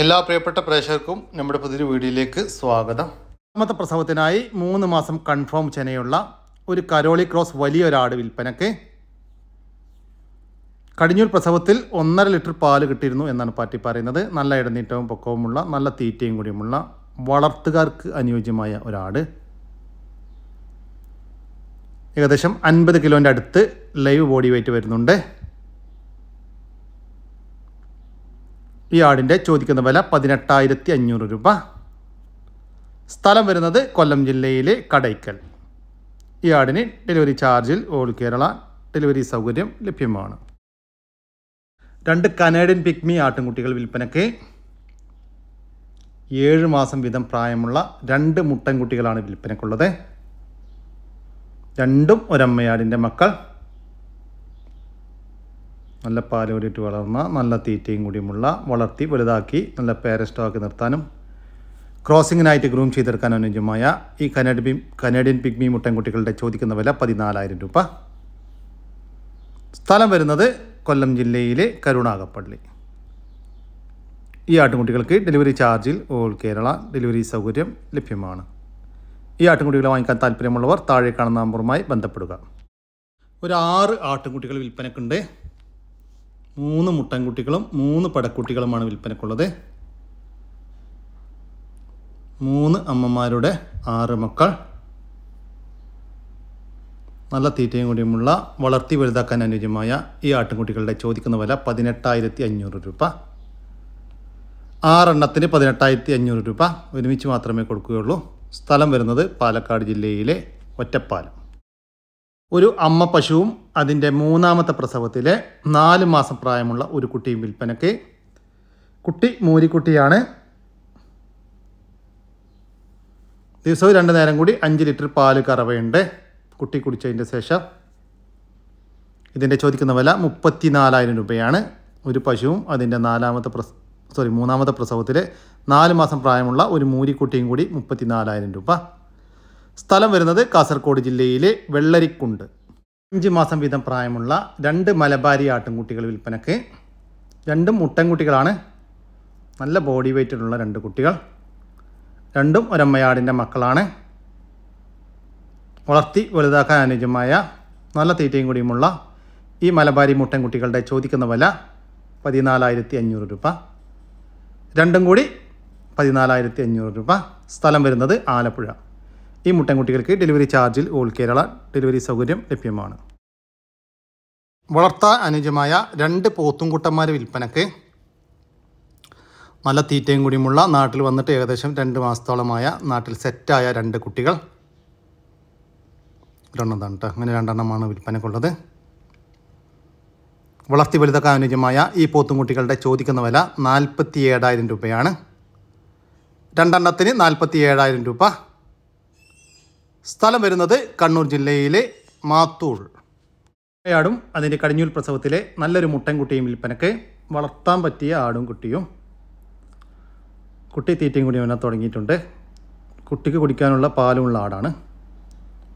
എല്ലാ പ്രിയപ്പെട്ട പ്രേക്ഷകർക്കും നമ്മുടെ പുതിയൊരു വീഡിയോയിലേക്ക് സ്വാഗതം. രണ്ടാമത്തെ പ്രസവത്തിനായി മൂന്ന് മാസം കൺഫേം ചെനയുള്ള ഒരു കരോളി ക്രോസ് വലിയൊരാട് വിൽപ്പനക്ക് കടിഞ്ഞൂർ പ്രസവത്തിൽ ഒന്നര ലിറ്റർ പാൽ കിട്ടിയിരുന്നു എന്നാണ് പാർട്ടി പറയുന്നത്. നല്ല ഇടനീട്ടവും പൊക്കവുമുള്ള നല്ല തീറ്റയും കൂടിയുമുള്ള വളർത്തുകാർക്ക് അനുയോജ്യമായ ഒരാട്. ഏകദേശം അൻപത് കിലോന്റെ അടുത്ത് ലൈവ് ബോഡി വെയിറ്റ് വരുന്നുണ്ട്. ഈ ആടിന്റെ ചോദിക്കുന്ന വില പതിനെട്ടായിരത്തി അഞ്ഞൂറ് രൂപ. സ്ഥലം വരുന്നത് കൊല്ലം ജില്ലയിലെ കടയ്ക്കൽ. ഈ ആടിന് ഡെലിവറി ചാർജിൽ ഓൾ കേരള ഡെലിവറി സൗകര്യം ലഭ്യമാണ്. രണ്ട് കനേഡിയൻ പിക്മി ആട്ടിൻകുട്ടികൾ വിൽപ്പനയ്ക്ക് ഏഴ് മാസം വീതം പ്രായമുള്ള രണ്ട് മുട്ടൻകുട്ടികളാണ് വിൽപ്പനയ്ക്കുള്ളത്. രണ്ടും ഒരമ്മയാടിന്റെ മക്കൾ. നല്ല പാലോടിയിട്ട് വളർന്ന നല്ല തീറ്റയും കൂടിയുമുള്ള വളർത്തി വലുതാക്കി നല്ല പേരസ്റ്റോക്കി നിർത്താനും ക്രോസിങ്ങിനായിട്ട് ഗ്രൂം ചെയ്തെടുക്കാൻ അനുയോജ്യമായ ഈ കനഡി കനേഡിയൻ പിഗ്മി മുട്ടൻകുട്ടികളുടെ ചോദിക്കുന്ന വില പതിനാലായിരം രൂപ. സ്ഥലം വരുന്നത് കൊല്ലം ജില്ലയിലെ കരുണാകപ്പള്ളി ഈ ആട്ടുകുട്ടികൾക്ക് ഡെലിവറി ചാർജിൽ ഓൾ കേരള ഡെലിവറി സൗകര്യം ലഭ്യമാണ്. ഈ ആട്ടുകുട്ടികളെ വാങ്ങിക്കാൻ താല്പര്യമുള്ളവർ താഴെ കാണുന്ന നമ്പറുമായി ബന്ധപ്പെടുക. ഒരു ആറ് ആട്ടുകുട്ടികൾ വിൽപ്പനക്കുണ്ട്. മൂന്ന് മുട്ടൻകുട്ടികളും മൂന്ന് പടക്കുട്ടികളുമാണ് വിൽപ്പനക്കുള്ളത്. മൂന്ന് അമ്മമാരുടെ ആറ് മക്കൾ. നല്ല തീറ്റയും കൂടിയുമുള്ള വളർത്തി വലുതാക്കാൻ അനുയോജ്യമായ ഈ ആട്ടിൻകുട്ടികളുടെ ചോദിക്കുന്ന വില പതിനെട്ടായിരത്തി അഞ്ഞൂറ് രൂപ. ആറെണ്ണത്തിന് പതിനെട്ടായിരത്തി അഞ്ഞൂറ് രൂപ. ഒരുമിച്ച് മാത്രമേ കൊടുക്കുകയുള്ളൂ. സ്ഥലം വരുന്നത് പാലക്കാട് ജില്ലയിലെ ഒറ്റപ്പാലം. ഒരു അമ്മ പശുവും അതിന്റെ മൂന്നാമത്തെ പ്രസവത്തിലെ നാല് മാസം പ്രായമുള്ള ഒരു കുട്ടിയും വിൽപ്പനയ്ക്ക്. കുട്ടി മൂരിക്കുട്ടിയാണ് ദിവസവും രണ്ട് നേരം കൂടി അഞ്ച് ലിറ്റർ പാൽ കറവയുണ്ട്. കുട്ടി കുടിച്ചതിന്റെ ശേഷം ഇതിന്റെ ചോദിക്കുന്ന വില മുപ്പത്തി നാലായിരം രൂപയാണ്. ഒരു പശുവും അതിന്റെ നാലാമത്തെ പ്രസ സോറി മൂന്നാമത്തെ പ്രസവത്തിലെ നാല് മാസം പ്രായമുള്ള ഒരു മൂരിക്കുട്ടിയും കൂടി മുപ്പത്തി നാലായിരം രൂപ. സ്ഥലം വരുന്നത് കാസർഗോഡ് ജില്ലയിലെ വെള്ളരിക്കുണ്ട്. അഞ്ച് മാസം വീതം പ്രായമുള്ള രണ്ട് മലബാരി ആട്ടിൻകുട്ടികൾ വിൽപ്പനക്ക് രണ്ടും മുട്ടൻകുട്ടികളാണ്. നല്ല ബോഡി വെയ്റ്റിലുള്ള രണ്ട് കുട്ടികൾ. രണ്ടും ഒരമ്മയാടിന്റെ മക്കളാണ്. വളർത്തി വലുതാക്കാൻ അനുയോജ്യമായ നല്ല തീറ്റയും കൂടിയുമുള്ള ഈ മലബാരി മുട്ടൻകുട്ടികളുടെ ചോദിക്കുന്ന വില പതിനാലായിരത്തി അഞ്ഞൂറ് രൂപ. രണ്ടും കൂടി പതിനാലായിരത്തി അഞ്ഞൂറ് രൂപ. സ്ഥലം വരുന്നത് ആലപ്പുഴ. ഈ മുട്ടൻകുട്ടികൾക്ക് ഡെലിവറി ചാർജിൽ ഓൾ കേരള ഡെലിവറി സൗകര്യം ലഭ്യമാണ്. വളർത്താൻ അനുജമായ രണ്ട് പോത്തുംകുട്ടന്മാരെ വിൽപ്പനക്ക് നല്ല തീറ്റയും കൂടിയുമുള്ള നാട്ടിൽ വന്നിട്ട് ഏകദേശം രണ്ട് മാസത്തോളമായ നാട്ടിൽ സെറ്റായ രണ്ട് കുട്ടികൾ. രണ്ടെണ്ണം കേട്ടോ അങ്ങനെ രണ്ടെണ്ണമാണ് വിൽപ്പനക്കുള്ളത് വളർത്തി വലുതൊക്കെ അനുജമായ ഈ പോത്തുംകുട്ടികളുടെ ചോദിക്കുന്ന വില നാൽപ്പത്തി ഏഴായിരം രൂപയാണ്. രണ്ടെണ്ണത്തിന് നാൽപ്പത്തി ഏഴായിരം രൂപ. സ്ഥലം വരുന്നത് കണ്ണൂർ ജില്ലയിലെ മാത്തൂർ. ആടും അതിന്റെ കടിഞ്ഞൂൽ പ്രസവത്തിലെ നല്ലൊരു മുട്ടൻകുട്ടിയും വിൽപ്പനക്ക് വളർത്താൻ പറ്റിയ ആടും കുട്ടിയും. കുട്ടി തീറ്റയും കൂടി അവനെ തുടങ്ങിയിട്ടുണ്ട്. കുട്ടിക്ക് കുടിക്കാനുള്ള പാലുമുള്ള ആടാണ്.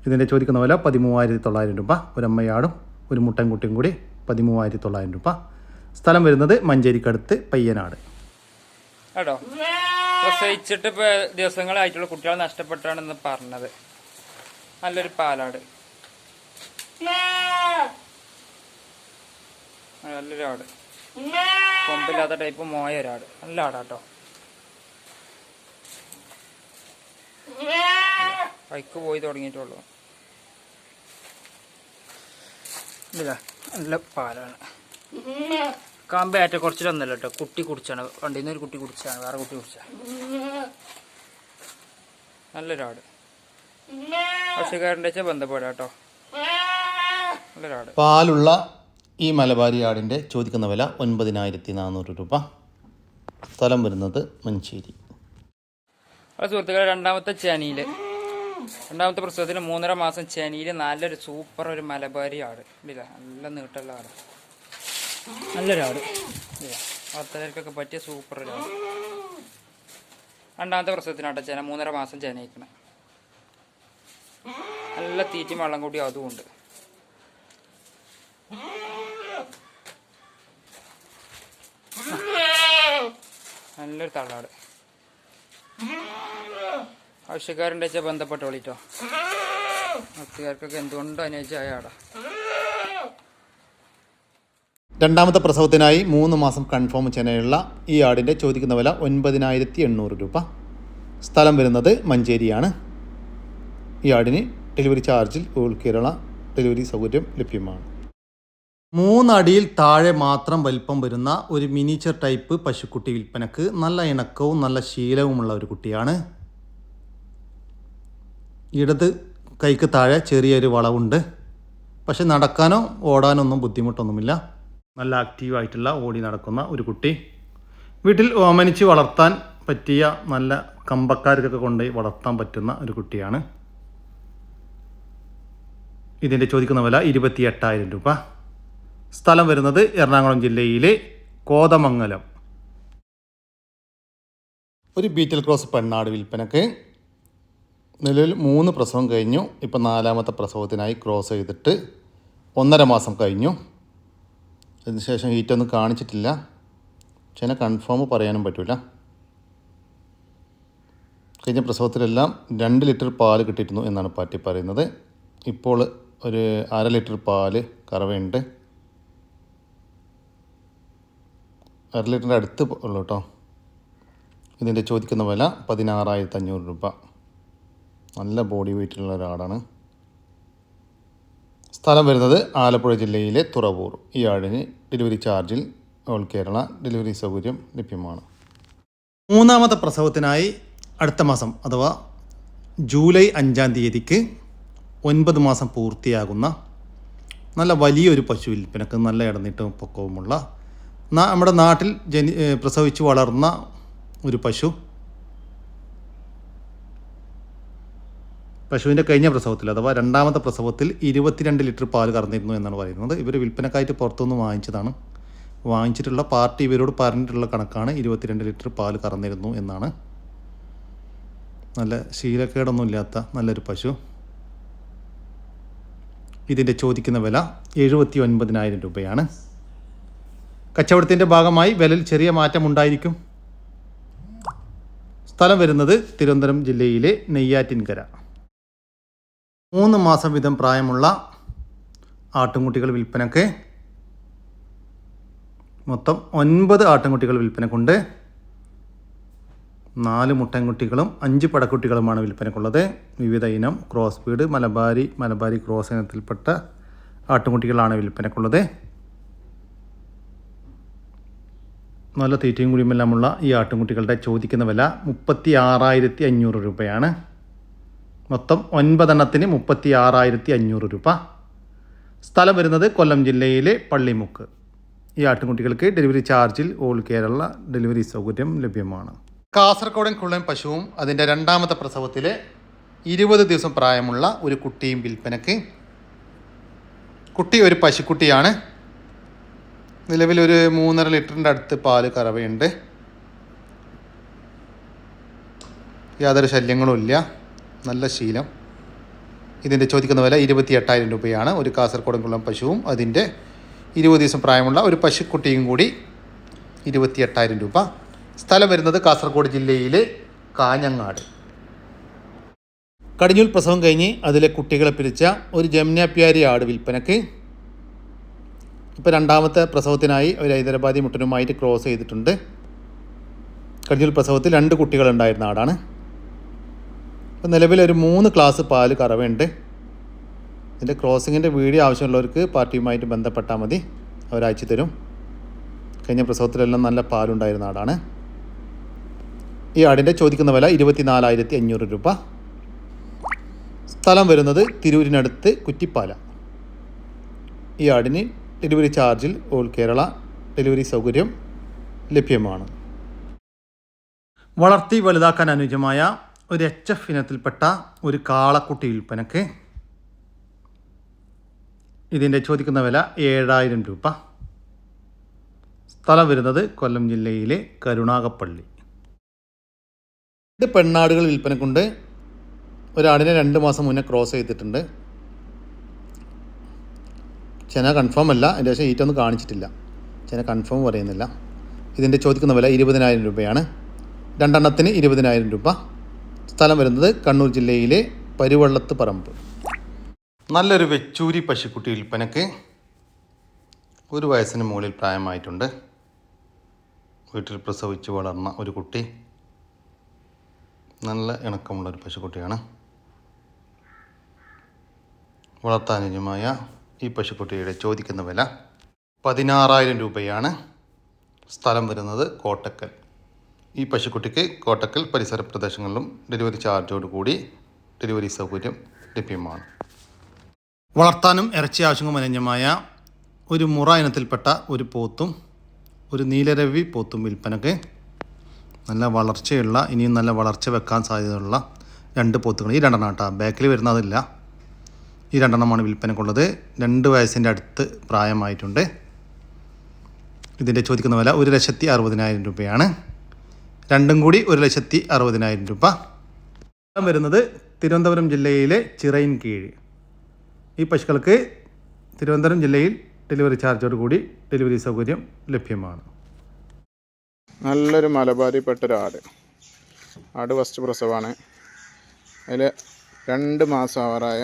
ഇതിന്റെ ചോദിക്കുന്ന വില പതിമൂവായിരത്തി തൊള്ളായിരം രൂപ. ഒരമ്മയാടും ഒരു മുട്ടൻകുട്ടിയും കൂടി പതിമൂവായിരത്തി തൊള്ളായിരം രൂപ. സ്ഥലം വരുന്നത് മഞ്ചേരിക്കടുത്ത് പയ്യനാട്. കേട്ടോ പ്രസവിച്ചിട്ട് ദിവസങ്ങളായിട്ടുള്ള കുട്ടികൾ നഷ്ടപ്പെട്ടാണെന്ന് പറഞ്ഞത്. നല്ലൊരു പാലാട്. നല്ലൊരു ആട്. കൊമ്പില്ലാത്ത ടൈപ്പ് മോയ ഒരാട് നല്ല ആടാട്ടോ. ബൈക്ക് പോയി തുടങ്ങിയിട്ടുള്ളൂ. ഇല്ല നല്ല പാലാണ്. കാമ്പ് കുറച്ചിട്ടൊന്നല്ല കേട്ടോ കുട്ടി കുടിച്ചാണ്. വണ്ടിയിൽ നിന്ന് ഒരു കുട്ടി കുടിച്ചാണ്. വേറെ കുട്ടി കുടിച്ചാണ് നല്ലൊരാട് പക്ഷിക്കാരന്റെ വെച്ചാൽ ബന്ധപ്പെടാം കേട്ടോ നല്ലൊരാട്. പാലുള്ള ഈ മലബാരി ആടിന്റെ ചോദിക്കുന്ന വില ഒൻപതിനായിരത്തി നാനൂറ് രൂപ. സ്ഥലം വരുന്നത് മഞ്ചേരി. സുഹൃത്തുക്കളെ രണ്ടാമത്തെ ചേനിയിൽ രണ്ടാമത്തെ പ്രസവത്തിന് മൂന്നര മാസം ചേനിയിൽ നല്ലൊരു സൂപ്പർ ഒരു മലബാരി ആട്. ഇല്ല നല്ല നീട്ടുള്ള ആട്. നല്ലൊരാട്. ഇല്ല വളർത്തലർക്കൊക്കെ പറ്റിയ സൂപ്പർ ഒരു ആട്. രണ്ടാമത്തെ പ്രസവത്തിനാട്ടോ ചേന. മൂന്നര മാസം ചേന അയക്കണേ നല്ല തീറ്റയും വെള്ളം കൂടി അതുമുണ്ട് നല്ലൊരു തള്ളാട്. ആവശ്യക്കാരുണ്ട് വെച്ചാൽ ബന്ധപ്പെട്ടോളിട്ടോ. ഭക്തികാർക്കൊക്കെ എന്തുകൊണ്ടോ അനുയോജ്യമായ ആടാ രണ്ടാമത്തെ പ്രസവത്തിനായി മൂന്ന് മാസം കൺഫേം ചെയ്യാനുള്ള ഈ ആടിന്റെ ചോദിക്കുന്ന വില ഒൻപതിനായിരത്തി എണ്ണൂറ് രൂപ. സ്ഥലം വരുന്നത് മഞ്ചേരിയാണ്. ഈ ഡെലിവറി ചാർജിൽ ഓൾ കേരള ഡെലിവറി സൗകര്യം ലഭ്യമാണ്. മൂന്നടിയിൽ താഴെ മാത്രം വലിപ്പം വരുന്ന ഒരു മിനിച്ചർ ടൈപ്പ് പശുക്കുട്ടി വിൽപ്പനക്ക് നല്ല ഇണക്കവും നല്ല ശീലവുമുള്ള ഒരു കുട്ടിയാണ്. ഇടത് കൈക്ക് താഴെ ചെറിയൊരു വളവുണ്ട്. പക്ഷെ നടക്കാനോ ഓടാനോ ഒന്നും ബുദ്ധിമുട്ടൊന്നുമില്ല. നല്ല ആക്റ്റീവായിട്ടുള്ള ഓടി നടക്കുന്ന ഒരു കുട്ടി. വീട്ടിൽ ഓമനിച്ച് വളർത്താൻ പറ്റിയ നല്ല കമ്പക്കാർക്കൊക്കെ കൊണ്ടുപോയി വളർത്താൻ പറ്റുന്ന ഒരു കുട്ടിയാണ്. ഇതിന്റെ ചോദിക്കുന്ന വില ഇരുപത്തി എട്ടായിരം രൂപ. സ്ഥലം വരുന്നത് എറണാകുളം ജില്ലയിലെ കോതമംഗലം. ഒരു ബീറ്റൽ ക്രോസ് പെണ്ണാട് വിൽപ്പനക്ക് നിലവിൽ മൂന്ന് പ്രസവം കഴിഞ്ഞു. ഇപ്പം നാലാമത്തെ പ്രസവത്തിനായി ക്രോസ് ചെയ്തിട്ട് ഒന്നര മാസം കഴിഞ്ഞു. അതിനുശേഷം ഹീറ്റൊന്നും കാണിച്ചിട്ടില്ല. പക്ഷേ കൺഫേം പറയാനും പറ്റില്ല കഴിഞ്ഞ പ്രസവത്തിലെല്ലാം രണ്ട് ലിറ്റർ പാൽ കിട്ടിയിരുന്നു എന്നാണ് പാറ്റി പറയുന്നത്. ഇപ്പോൾ ഒരു അര ലിറ്റർ പാൽ കറവയുണ്ട്. അര ലിറ്ററിന്റെ അടുത്ത് ഉള്ളൂ കേട്ടോ ഇതിന്റെ ചോദിക്കുന്ന വില പതിനാറായിരത്തി അഞ്ഞൂറ് രൂപ. നല്ല ബോഡി വെയിറ്റുള്ള ഒരാടാണ് സ്ഥലം വരുന്നത് ആലപ്പുഴ ജില്ലയിലെ തുറവൂർ. ഈ ആടിന് ഡെലിവറി ചാർജിൽ ഓൾ കേരള ഡെലിവറി സൗകര്യം ലഭ്യമാണ്. മൂന്നാമത്തെ പ്രസവത്തിനായി അടുത്ത മാസം അഥവാ ജൂലൈ അഞ്ചാം തീയതിക്ക് ഒൻപത് മാസം പൂർത്തിയാകുന്ന നല്ല വലിയൊരു പശു വിൽപ്പനക്ക് നല്ല ഇടനീട്ടവും പൊക്കവുമുള്ള നമ്മുടെ നാട്ടിൽ ജനി പ്രസവിച്ച് വളർന്ന ഒരു പശു. പശുവിന്റെ കഴിഞ്ഞ പ്രസവത്തിൽ അഥവാ രണ്ടാമത്തെ പ്രസവത്തിൽ ഇരുപത്തിരണ്ട് ലിറ്റർ പാൽ കറന്നിരുന്നു എന്നാണ് പറയുന്നത്. ഇവർ വിൽപ്പനക്കായിട്ട് പുറത്തുനിന്ന് വാങ്ങിച്ചതാണ്. വാങ്ങിച്ചിട്ടുള്ള പാർട്ടി ഇവരോട് പറഞ്ഞിട്ടുള്ള കണക്കാണ് ഇരുപത്തിരണ്ട് ലിറ്റർ പാൽ കറന്നിരുന്നു എന്നാണ്. നല്ല ശീലക്കേടൊന്നുമില്ലാത്ത നല്ലൊരു പശു. ഇതിന്റെ ചോദിക്കുന്ന വില എഴുപത്തി ഒൻപതിനായിരം രൂപയാണ്. കച്ചവടത്തിന്റെ ഭാഗമായി വിലയിൽ ചെറിയ മാറ്റം ഉണ്ടായിരിക്കും. സ്ഥലം വരുന്നത് തിരുവനന്തപുരം ജില്ലയിലെ നെയ്യാറ്റിൻകര. മൂന്ന് മാസം വീതം പ്രായമുള്ള ആട്ടുംകുട്ടികൾ വിൽപ്പനക്ക് മൊത്തം ഒൻപത് ആട്ടുംകുട്ടികൾ വിൽപ്പനക്കുണ്ട്. നാല് മുട്ടൻകുട്ടികളും അഞ്ച് പടക്കുട്ടികളുമാണ് വിൽപ്പനക്കുള്ളത് വിവിധ ഇനം cross breed Malabari Malabari cross ഇനത്തിൽപ്പെട്ട ആട്ടുകുട്ടികളാണ് വിൽപ്പനക്കുള്ളത് നല്ല തീറ്റയും കുടിയുമെല്ലാമുള്ള ഈ ആട്ടുംകുട്ടികളുടെ ചോദിക്കുന്ന വില മുപ്പത്തി ആറായിരത്തി അഞ്ഞൂറ് രൂപയാണ്. മൊത്തം ഒൻപതെണ്ണത്തിന് മുപ്പത്തി ആറായിരത്തി അഞ്ഞൂറ് രൂപ. സ്ഥലം വരുന്നത് കൊല്ലം ജില്ലയിലെ പള്ളിമുക്ക്. ഈ ആട്ടുംകുട്ടികൾക്ക് ഡെലിവറി ചാർജിൽ ഓൾ കേരള ഡെലിവറി സൗകര്യം ലഭ്യമാണ്. കാസർഗോഡൻ കുള്ളൻ പശുവും അതിന്റെ രണ്ടാമത്തെ പ്രസവത്തിൽ ഇരുപത് ദിവസം പ്രായമുള്ള ഒരു കുട്ടിയും വിൽപ്പനയ്ക്ക്. കുട്ടി ഒരു പശുക്കുട്ടിയാണ്. നിലവിലൊരു മൂന്നര ലിറ്ററിന്റെ അടുത്ത് പാൽ കറവയുണ്ട്. യാതൊരു ശല്യങ്ങളും ഇല്ല. നല്ല ശീലം. ഇതിന്റെ ചോദിക്കുന്ന വില ഇരുപത്തി എട്ടായിരം രൂപയാണ്. ഒരു കാസർഗോഡൻ കുളം പശുവും അതിന്റെ ഇരുപത് ദിവസം പ്രായമുള്ള ഒരു പശുക്കുട്ടിയും കൂടി ഇരുപത്തി എട്ടായിരം രൂപ. സ്ഥലം വരുന്നത് കാസർഗോഡ് ജില്ലയിലെ കാഞ്ഞങ്ങാട്. കടിഞ്ഞൂൽ പ്രസവം കഴിഞ്ഞ് അതിലെ കുട്ടികളെ പിരിച്ച ഒരു ജമ്നാപ്യാരി ആട് വിൽപ്പനക്ക് ഇപ്പോൾ രണ്ടാമത്തെ പ്രസവത്തിനായി ഒരു ഹൈദരാബാദി മുട്ടനുമായിട്ട് ക്രോസ് ചെയ്തിട്ടുണ്ട്. കടിഞ്ഞൂൽ പ്രസവത്തിൽ രണ്ട് കുട്ടികളുണ്ടായിരുന്ന ആടാണ്. ഇപ്പോൾ ഒരു മൂന്ന് ക്ലാസ് പാൽ കറവയുണ്ട്. ഇതിന്റെ ക്രോസിങ്ങിന്റെ വീഡിയോ ആവശ്യമുള്ളവർക്ക് പാർട്ടിയുമായിട്ട് ബന്ധപ്പെട്ടാൽ മതി. അവരയച്ചു തരും. കഴിഞ്ഞ പ്രസവത്തിലെല്ലാം നല്ല പാലുണ്ടായിരുന്ന ആടാണ്. ഈ ആടിന്റെ ചോദിക്കുന്ന വില ഇരുപത്തി നാലായിരത്തി അഞ്ഞൂറ് രൂപ. സ്ഥലം വരുന്നത് തിരൂരിനടുത്ത് കുറ്റിപ്പാല. ഈ ആടിന് ഡെലിവറി ചാർജിൽ ഓൾ കേരള ഡെലിവറി സൗകര്യം ലഭ്യമാണ്. വളർത്തി വലുതാക്കാൻ അനുയോജ്യമായ ഒരു എച്ച് എഫ് ഇനത്തിൽപ്പെട്ട ഒരു കാളക്കുട്ടി വിൽപ്പനക്ക് ഇതിന്റെ ചോദിക്കുന്ന വില ഏഴായിരം രൂപ. സ്ഥലം വരുന്നത് കൊല്ലം ജില്ലയിലെ കരുണാകപ്പള്ളി. രണ്ട് പെണ്ണാടുകൾ വിൽപ്പനക്കുണ്ട് ഒരാടിനെ രണ്ട് മാസം മുന്നേ ക്രോസ് ചെയ്തിട്ടുണ്ട്. ചെന കൺഫേം അല്ല. അതിന്റെ പക്ഷേ ഈറ്റൊന്നും കാണിച്ചിട്ടില്ല. ചെന കൺഫേം പറയുന്നില്ല. ഇതിന്റെ ചോദിക്കുന്ന വില ഇരുപതിനായിരം രൂപയാണ്. രണ്ടെണ്ണത്തിന് ഇരുപതിനായിരം രൂപ. സ്ഥലം വരുന്നത് കണ്ണൂർ ജില്ലയിലെ പരുവള്ളത്ത് പറമ്പ്. നല്ലൊരു വെച്ചൂരി പശുക്കുട്ടി വിൽപ്പനക്ക് ഒരു വയസ്സിന് മുകളിൽ പ്രായമായിട്ടുണ്ട്. വീട്ടിൽ പ്രസവിച്ച് വളർന്ന ഒരു കുട്ടി. നല്ല ഇണക്കമുള്ള ഒരു പശുക്കുട്ടിയാണ്. വളർത്താനുജമായ ഈ പശുക്കുട്ടിയുടെ ചോദിക്കുന്ന വില പതിനാറായിരം രൂപയാണ്. സ്ഥലം വരുന്നത് കോട്ടക്കൽ. ഈ പശുക്കുട്ടിക്ക് കോട്ടക്കൽ പരിസര പ്രദേശങ്ങളിലും ഡെലിവറി ചാർജോട് കൂടി ഡെലിവറി സൗകര്യം ലഭ്യമാണ്. വളർത്താനും ഇറച്ചി ആവശ്യങ്ങൾ അനുജമായ ഒരു മുറ ഇനത്തിൽപ്പെട്ട ഒരു പോത്തും ഒരു നീലരവി പോത്തും വിൽപ്പനക്ക് നല്ല വളർച്ചയുള്ള ഇനിയും നല്ല വളർച്ച വെക്കാൻ സാധ്യതയുള്ള രണ്ട് പോത്തുകൾ. ഈ രണ്ടെണ്ണം കേട്ടോ. ബാക്കിൽ വരുന്നതില്ല. ഈ രണ്ടെണ്ണമാണ് വിൽപ്പനക്കുള്ളത്. രണ്ട് വയസ്സിന്റെ അടുത്ത് പ്രായമായിട്ടുണ്ട്. ഇതിന്റെ ചോദിക്കുന്ന വില ഒരു ലക്ഷത്തി അറുപതിനായിരം രൂപയാണ്. രണ്ടും കൂടി ഒരു ലക്ഷത്തി അറുപതിനായിരം രൂപ. വരുന്നത് തിരുവനന്തപുരം ജില്ലയിലെ ചിറയിൻ കീഴ്. ഈ പശുക്കൾക്ക് തിരുവനന്തപുരം ജില്ലയിൽ ഡെലിവറി ചാർജോട് കൂടി ഡെലിവറി സൗകര്യം ലഭ്യമാണ്. നല്ലൊരു മലബാരിപ്പെട്ട ഒരു ആട് ആട് ഫസ്റ്റ് പ്രസവമാണ് അതിൽ രണ്ട് മാസം ആവാറായ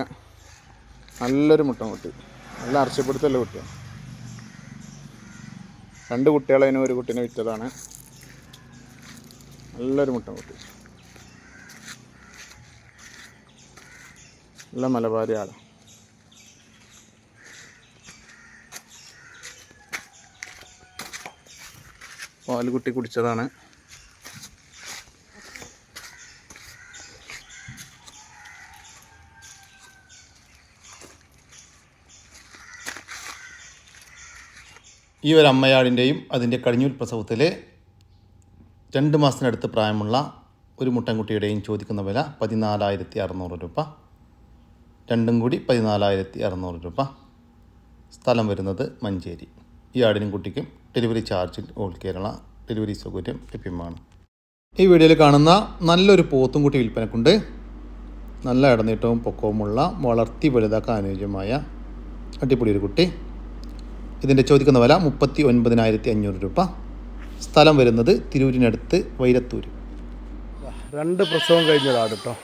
നല്ലൊരു മുട്ടൻകുട്ടി നല്ല അർച്ചപ്പെടുത്തല്ല കുട്ടിയാണ് രണ്ട് കുട്ടികളതിനും ഒരു കുട്ടീനെ വിറ്റതാണ്. നല്ലൊരു മുട്ടൻകുട്ടി നല്ല മലബാരി ആട്. പാൽ കുട്ടി കുടിച്ചതാണ്. ഈ ഒരു അമ്മയാടിന്റെയും അതിന്റെ കടിഞ്ഞൂൽ പ്രസവത്തിലെ രണ്ട് മാസത്തിനടുത്ത് പ്രായമുള്ള ഒരു മുട്ടൻകുട്ടിയുടെയും ചോദിക്കുന്ന വില പതിനാലായിരത്തി അറുന്നൂറ് രൂപ. രണ്ടും കൂടി പതിനാലായിരത്തി അറുന്നൂറ് രൂപ. സ്ഥലം വരുന്നത് മഞ്ചേരി. ഈ ആടിനും കുട്ടിക്കും ഡെലിവറി ചാർജിൽ ഓൾ കേരള ഡെലിവറി സൗകര്യം ലഭ്യമാണ്. ഈ വീഡിയോയിൽ കാണുന്ന നല്ലൊരു പോത്തും കുട്ടി വിൽപ്പനക്കുണ്ട്. നല്ല ഇടനീട്ടവും പൊക്കവുമുള്ള വളർത്തി വലുതാക്കാൻ അനുയോജ്യമായ അടിപൊളി ഒരു കുട്ടി. ഇതിന്റെ ചോദിക്കുന്ന വില മുപ്പത്തി ഒൻപതിനായിരത്തി അഞ്ഞൂറ് രൂപ. സ്ഥലം വരുന്നത് തിരൂരിനടുത്ത് വൈരത്തൂർ രണ്ട് പ്രസവം കഴിഞ്ഞൊരാട് കേട്ടോ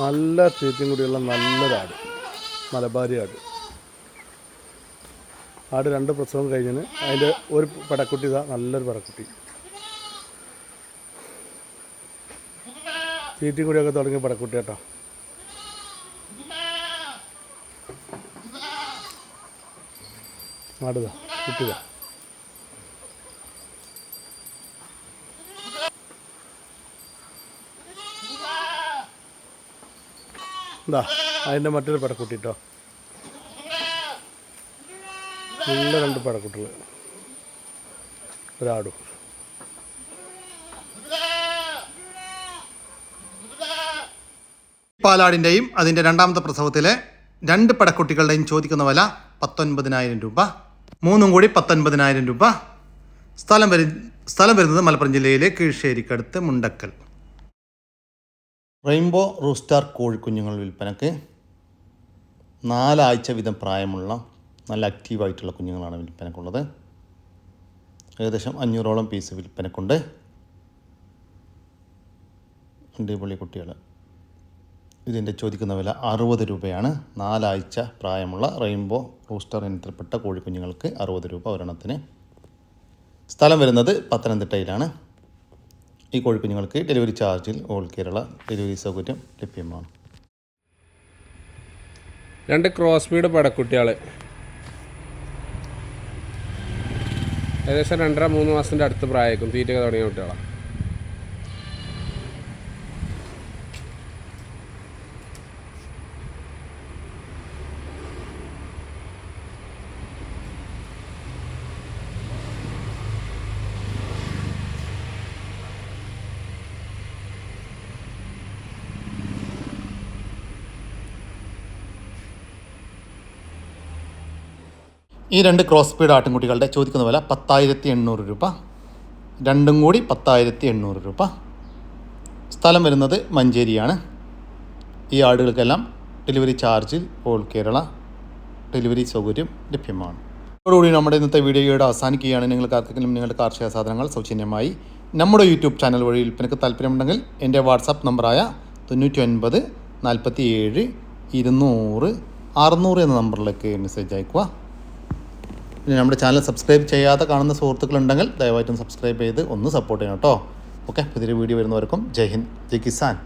നല്ല തീറ്റയും കൂടിയുള്ള നല്ലൊരാട്. മലബാരി ആട്. ആട് രണ്ട് പ്രസവം കഴിഞ്ഞതിന് അതിന്റെ ഒരു പടക്കുട്ടി ഇതാ നല്ലൊരു പടക്കുട്ടി. തീറ്റി കൂടിയൊക്കെ തുടങ്ങിയ പടക്കുട്ടി കേട്ടോ. ആടുതാ കുട്ടിതാ. എന്താ അതിന്റെ മറ്റൊരു പടക്കുട്ടി കേട്ടോ. നല്ല രണ്ട് പടക്കുട്ടികൾ ഒരാടും. പാലാടിന്റെയും അതിന്റെ രണ്ടാമത്തെ പ്രസവത്തിലെ രണ്ട് പടക്കുട്ടികളുടെയും ചോദിക്കുന്ന വില പത്തൊൻപതിനായിരം രൂപ. മൂന്നും കൂടി പത്തൊൻപതിനായിരം രൂപ. സ്ഥലം വരു സ്ഥലം വരുന്നത് മലപ്പുറം ജില്ലയിലെ കീഴ്ശ്ശേരിക്കടുത്ത് മുണ്ടക്കൽ. റെയിൻബോ റൂസ്റ്റാർ കോഴിക്കുഞ്ഞുങ്ങൾ വിൽപ്പനക്ക് നാലാഴ്ച വീതം പ്രായമുള്ള നല്ല ആക്റ്റീവായിട്ടുള്ള കുഞ്ഞുങ്ങളാണ് വിൽപ്പനക്കുള്ളത്. ഏകദേശം അഞ്ഞൂറോളം പീസ് വിൽപ്പനക്കുണ്ട്. അടിപൊളി കുട്ടികൾ ഇതിന്റെ ചോദിക്കുന്ന വില അറുപത് രൂപയാണ്. നാലാഴ്ച പ്രായമുള്ള റെയിൻബോ റൂസ്റ്റർ ഇനത്തിൽപ്പെട്ട കോഴിക്കുഞ്ഞുങ്ങൾക്ക് അറുപത് രൂപ ഒരെണ്ണത്തിന്. സ്ഥലം വരുന്നത് പത്തനംതിട്ടയിലാണ്. ഈ കോഴിക്കുഞ്ഞുങ്ങൾക്ക് ഡെലിവറി ചാർജിൽ ഓൾ കേരള ഡെലിവറി സൗകര്യം ലഭ്യമാണ്. രണ്ട് ക്രോസ് ബീഡ് പടക്കുട്ടികൾ ഏകദേശം രണ്ടര മൂന്ന് മാസത്തിന്റെ അടുത്ത് പ്രായമായിരിക്കും. തീറ്റയൊക്കെ തുടങ്ങിയ കുട്ടികളാണ്. ഈ രണ്ട് ക്രോസ് സ്പീഡ് ആട്ടിൻകുട്ടികളുടെ ചോദിക്കുന്ന വില പത്തായിരത്തി എണ്ണൂറ് രൂപ. രണ്ടും കൂടി പത്തായിരത്തി എണ്ണൂറ് രൂപ. സ്ഥലം വരുന്നത് മഞ്ചേരിയാണ്. ഈ ആടുകൾക്കെല്ലാം ഡെലിവറി ചാർജിൽ ഓൾ കേരള ഡെലിവറി സൗകര്യം ലഭ്യമാണ്. അതോടുകൂടി നമ്മുടെ ഇന്നത്തെ വീഡിയോയുടെ അവസാനിക്കുകയാണ്. നിങ്ങൾക്ക് ആർക്കെങ്കിലും നിങ്ങളുടെ കാർഷിക സാധനങ്ങൾ സൗജന്യമായി നമ്മുടെ യൂട്യൂബ് ചാനൽ വഴി വിൽപ്പനയ്ക്ക് താല്പര്യമുണ്ടെങ്കിൽ എന്റെ വാട്സാപ്പ് നമ്പറായ തൊണ്ണൂറ്റി ഒൻപത് നാൽപ്പത്തി ഏഴ് ഇരുന്നൂറ് അറുന്നൂറ് എന്ന നമ്പറിലേക്ക് മെസ്സേജ് അയക്കുക പിന്നെ നമ്മുടെ ചാനൽ സബ്സ്ക്രൈബ് ചെയ്യാതെ കാണുന്ന സുഹൃത്തുക്കളുണ്ടെങ്കിൽ ദയവായിട്ടും സബ്സ്ക്രൈബ് ചെയ്ത് ഒന്ന് സപ്പോർട്ട് ചെയ്യണം കേട്ടോ. ഓക്കെ പുതിയൊരു വീഡിയോ വരുന്നവർക്കും ജയ് ഹിന്ദ് ജയ് കിസാൻ.